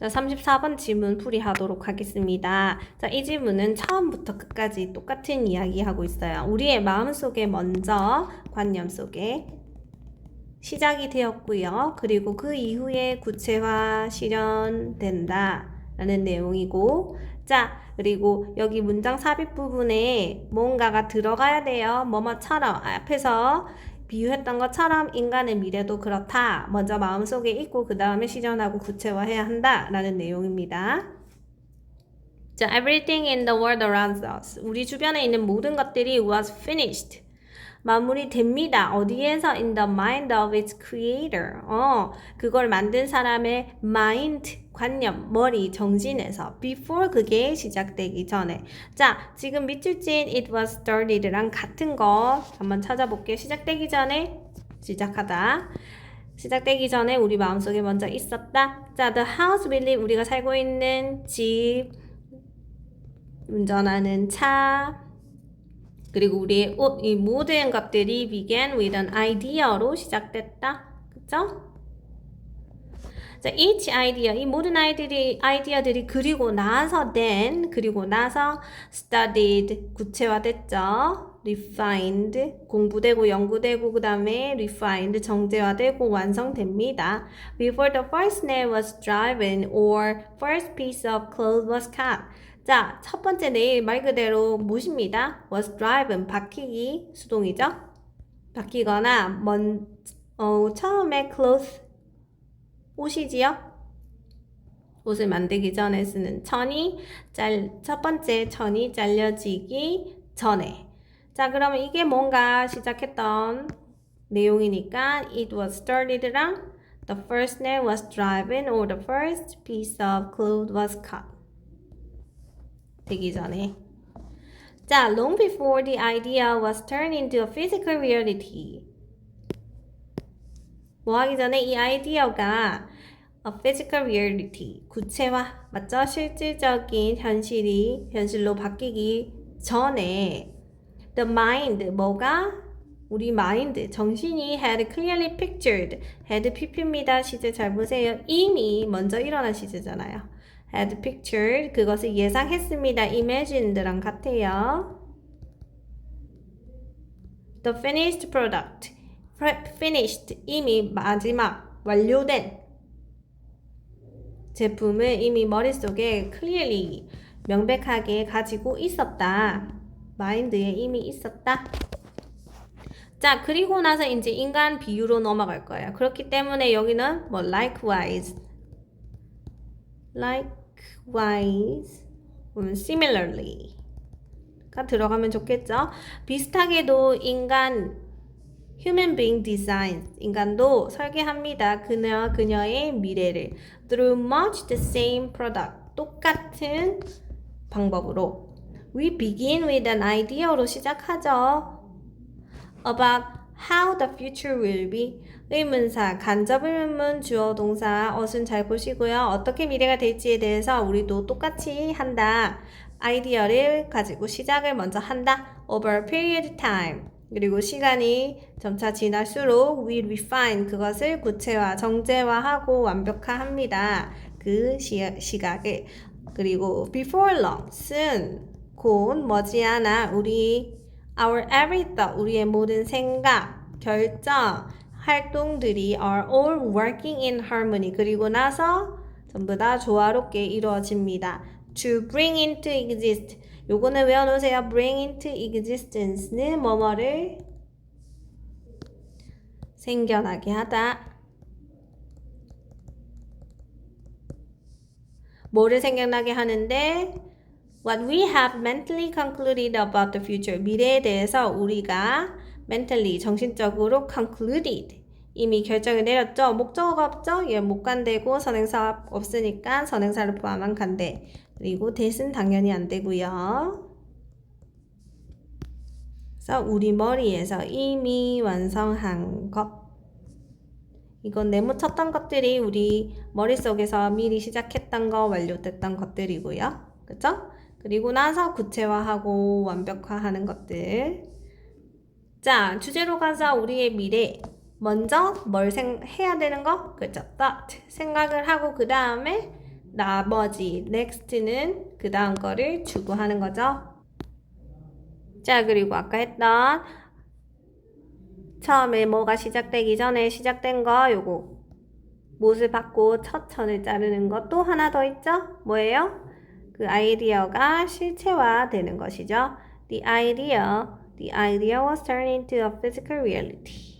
자, 34번 질문 풀이하도록 하겠습니다. 자, 이 질문은 처음부터 끝까지 똑같은 이야기 하고 있어요. 우리의 마음속에 먼저 관념 속에 시작이 되었고요. 그리고 그 이후에 구체화 실현된다. 라는 내용이고, 자, 그리고 여기 문장 삽입 부분에 뭔가가 들어가야 돼요. 뭐뭐처럼 앞에서 비유했던 것처럼 인간의 미래도 그렇다. 먼저 마음속에 있고 그 다음에 실현하고 구체화해야 한다. 라는 내용입니다. 자, everything in the world around us. 우리 주변에 있는 모든 것들이 was finished. 마무리됩니다. 어디에서? In the mind of its creator. 어, 그걸 만든 사람의 mind, 관념, 머리, 정신에서. before 그게 시작되기 전에. 자, 지금 밑줄 진 it was started랑 같은 거 한번 찾아볼게요. 시작되기 전에 시작하다. 시작되기 전에 우리 마음속에 먼저 있었다. 자, the house we live, 우리가 살고 있는 집, 운전하는 차, 그리고 우리의 옷, 이 모든 것들이 began with an idea로 시작됐다. 그쵸? 자, each idea, 이 모든 아이들이, 아이디어들이 그리고 나서 then, 그리고 나서 studied, 구체화됐죠. refined, 공부되고 연구되고 그 다음에 refined, 정제화되고 완성됩니다. Before the first nail was driven or first piece of cloth was cut. 자, 첫 번째 네일 말 그대로 무엇입니다? was driven, 바뀌기, 수동이죠? 바뀌거나, 먼, 어, 처음에 cloth, 옷이지요? 옷을 만들기 전에 쓰는 천이, 잘, 첫 번째 천이 잘려지기 전에. 자, 그러면 이게 뭔가 시작했던 내용이니까 it was started랑 the first nail was driven or the first piece of cloth was cut. 되기 전에. 자, long before the idea was turned into a physical reality. 뭐 하기 전에 이 아이디어가 a physical reality, 구체화, 맞죠? 실질적인 현실이 현실로 바뀌기 전에 the mind, 뭐가? 우리 마인드, 정신이 had clearly pictured, had pp입니다. 시제 잘 보세요. 이미 먼저 일어난 시제잖아요. had pictured, 그것을 예상했습니다. imagined랑 같아요. The finished product, finished, 이미 마지막, 완료된 제품을 이미 머릿속에 clearly, 명백하게 가지고 있었다. 마인드에 이미 있었다. 자, 그리고 나서 이제 인간 비유로 넘어갈 거예요. 그렇기 때문에 여기는 뭐 likewise, likewise, 음, similarly가 들어가면 좋겠죠. 비슷하게도 인간 human being design 인간도 설계합니다. 그녀 그녀의 미래를 through much the same product 똑같은 방법으로 we begin with an idea로 시작하죠. about how the future will be 의문사, 간접 의문, 주어 동사, 어순 잘 보시고요. 어떻게 미래가 될지에 대해서 우리도 똑같이 한다. 아이디어를 가지고 시작을 먼저 한다. over period time. 그리고 시간이 점차 지날수록 we refine 그것을 구체화, 정제화하고 완벽화합니다. 그 시, 시각을. 그리고 before long, soon, 곧 머지않아 우리 our every thought, 우리의 모든 생각, 결정, 활동들이 are all working in harmony. 그리고 나서 전부 다 조화롭게 이루어집니다. to bring into exist. 요거는 외워놓으세요. bring into existence는 뭐뭐를 생겨나게 하다. 뭐를 생겨나게 하는데 what we have mentally concluded about the future 미래에 대해서 우리가 mentally 정신적으로 concluded 이미 결정을 내렸죠. 목적어가 없죠. 얘못 간대고 선행사 없으니까 선행사를 포함한 간대. 그리고 대신 당연히 안 되고요. 그래서 우리 머리에서 이미 완성한 것. 이건 네모 쳤던 것들이 우리 머릿속에서 미리 시작했던 거, 완료됐던 것들이고요. 그죠? 그리고 나서 구체화하고 완벽화하는 것들. 자, 주제로 가자. 우리의 미래. 먼저 뭘 생, 해야 되는 거? 그죠? thought. 생각을 하고 그 다음에 나머지 next는 그 다음 거를 주고 하는 거죠. 자, 그리고 아까 했던 처음에 뭐가 시작되기 전에 시작된 거 요거 못을 받고 첫 천을 자르는 것 또 하나 더 있죠? 뭐예요? 그 아이디어가 실체화되는 것이죠. The idea, the idea was turned into a physical reality.